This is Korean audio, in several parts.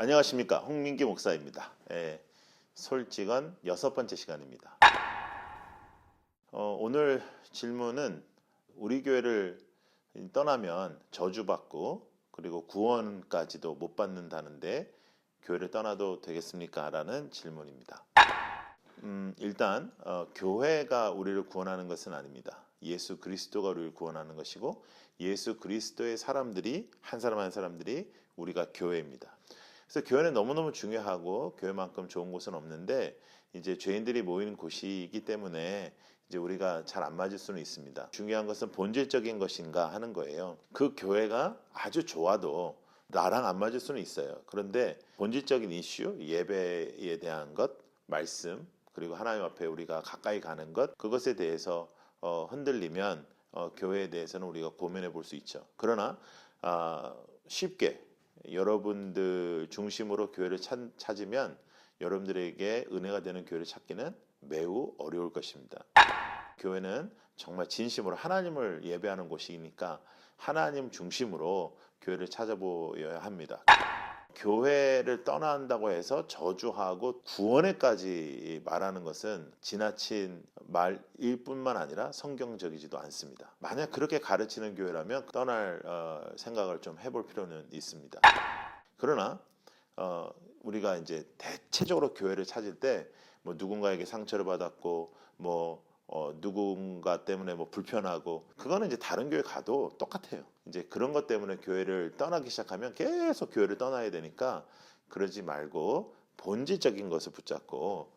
안녕하십니까 홍민기 목사입니다. 예, 솔직한 여섯 번째 시간입니다. 어, 오늘 질문은 우리 교회를 떠나면 저주받고 그리고 구원까지도 못 받는다는데 교회를 떠나도 되겠습니까? 라는 질문입니다. 음, 일단 어, 교회가 우리를 구원하는 것은 아닙니다. 예수 그리스도가 우리를 구원하는 것이고 예수 그리스도의 사람들이 한 사람 한 사람들이 우리가 교회입니다. 그래서 교회는 너무너무 중요하고 교회만큼 좋은 곳은 없는데 이제 죄인들이 모이는 곳이기 때문에 이제 우리가 잘 안 맞을 수는 있습니다. 중요한 것은 본질적인 것인가 하는 거예요. 그 교회가 아주 좋아도 나랑 안 맞을 수는 있어요. 그런데 본질적인 이슈, 예배에 대한 것, 말씀, 그리고 하나님 앞에 우리가 가까이 가는 것, 그것에 대해서 어, 흔들리면 어, 교회에 대해서는 우리가 고민해 볼 수 있죠. 그러나 아, 쉽게 여러분들 중심으로 교회를 찾, 찾으면 여러분들에게 은혜가 되는 교회를 찾기는 매우 어려울 것입니다. 교회는 정말 진심으로 하나님을 예배하는 곳이니까 하나님 중심으로 교회를 찾아보아야 합니다. 교회를 떠난다고 해서 저주하고 구원에까지 말하는 것은 지나친 말일 뿐만 아니라 성경적이지도 않습니다. 만약 그렇게 가르치는 교회라면 떠날 어, 생각을 좀 해볼 필요는 있습니다. 그러나 어, 우리가 이제 대체적으로 교회를 찾을 때 뭐 누군가에게 상처를 받았고 뭐 어, 누군가 때문에 뭐 불편하고 그거는 이제 다른 교회 가도 똑같아요. 이제 그런 것 때문에 교회를 떠나기 시작하면 계속 교회를 떠나야 되니까 그러지 말고 본질적인 것을 붙잡고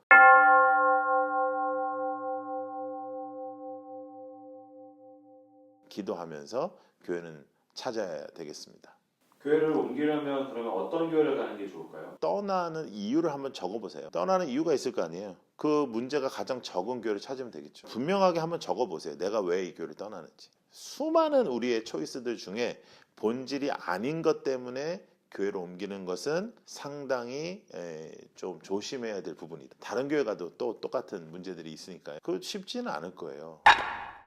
기도하면서 교회는 찾아야 되겠습니다. 교회를 옮기려면 그러면 어떤 교회를 가는 게 좋을까요? 떠나는 이유를 한번 적어보세요. 떠나는 이유가 있을 거 아니에요. 그 문제가 가장 적은 교회를 찾으면 되겠죠. 분명하게 한번 적어보세요. 내가 왜 이 교회를 떠나는지. 수많은 우리의 초이스들 중에 본질이 아닌 것 때문에 교회를 옮기는 것은 상당히 에, 좀 조심해야 될 부분이다. 다른 교회 가도 또 똑같은 문제들이 있으니까요. 그 쉽지는 않을 거예요.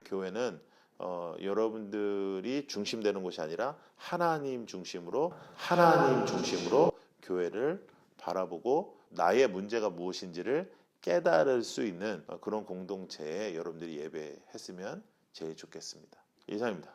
교회는 어, 여러분들이 중심되는 곳이 아니라 하나님 중심으로 하나님 중심으로 교회를 바라보고 나의 문제가 무엇인지를 깨달을 수 있는 어, 그런 공동체에 여러분들이 예배했으면 제일 좋겠습니다. 이상입니다.